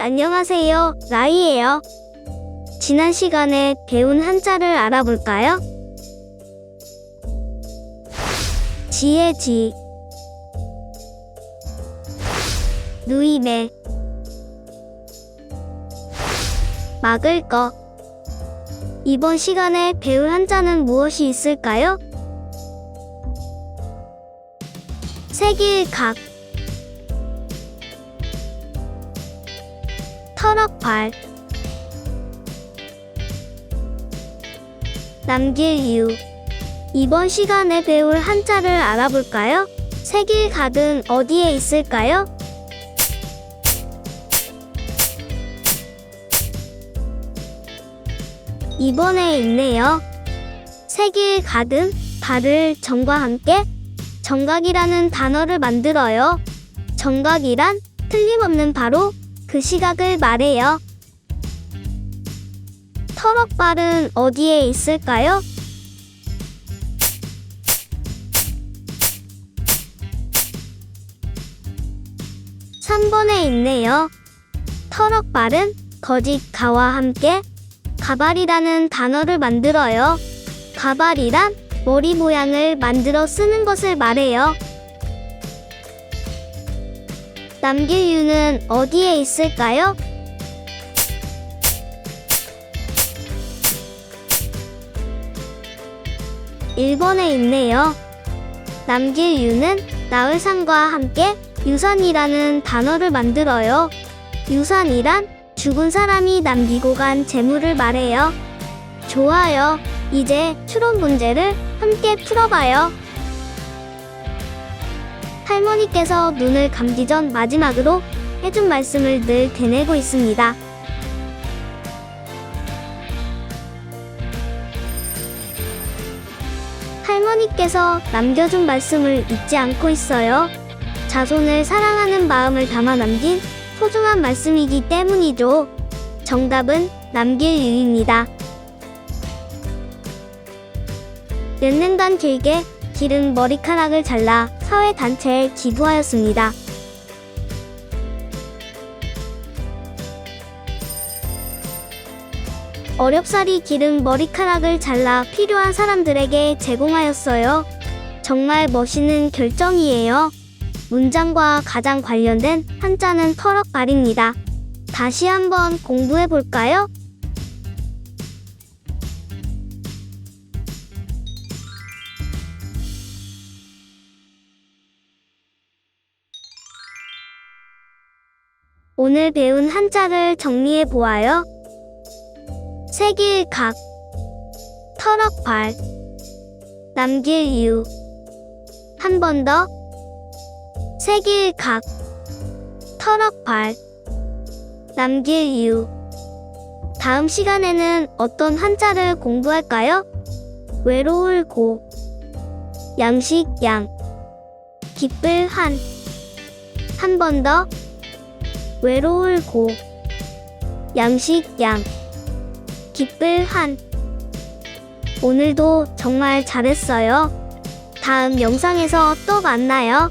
안녕하세요. 라이예요. 지난 시간에 배운 한자를 알아볼까요? 지의 지 누임에 막을 거 이번 시간에 배울 한자는 무엇이 있을까요? 세길각 터럭발 남길유 이번 시간에 배울 한자를 알아볼까요? 세길 각은 어디에 있을까요? 이번에 있네요. 세길 각은 발을 정과 함께 정각이라는 단어를 만들어요. 정각이란 틀림없는 바로 그 시각을 말해요. 터럭발은 어디에 있을까요? 삼번에 있네요. 터럭발은 거짓 가와 함께 가발이라는 단어를 만들어요. 가발이란 머리 모양을 만들어 쓰는 것을 말해요. 남길유는 어디에 있을까요? 일번에 있네요. 남길유는 나을산과 함께 유산이라는 단어를 만들어요. 유산이란 죽은 사람이 남기고 간 재물을 말해요. 좋아요. 이제 추론 문제를 함께 풀어봐요. 할머니께서 눈을 감기 전 마지막으로 해준 말씀을 늘 되뇌고 있습니다. 할머니께서 남겨준 말씀을 잊지 않고 있어요. 자손을 사랑하는 마음을 담아 남긴 소중한 말씀이기 때문이죠. 정답은 남길유입니다. 몇 년간 길게 기른 머리카락을 잘라 사회단체에 기부하였습니다. 어렵사리 기른 머리카락을 잘라 필요한 사람들에게 제공하였어요. 정말 멋있는 결정이에요. 문장과 가장 관련된 한자는 터럭발입니다. 다시 한번 공부해 볼까요? 오늘 배운 한자를 정리해 보아요. 세길각, 터럭 발, 남길유. 한 번 더. 세길각, 터럭 발, 남길유. 다음 시간에는 어떤 한자를 공부할까요? 외로울 고, 양식 양, 기쁠 한. 한 번 더. 외로울 고, 양식 양, 기쁠 한. 오늘도 정말 잘했어요. 다음 영상에서 또 만나요.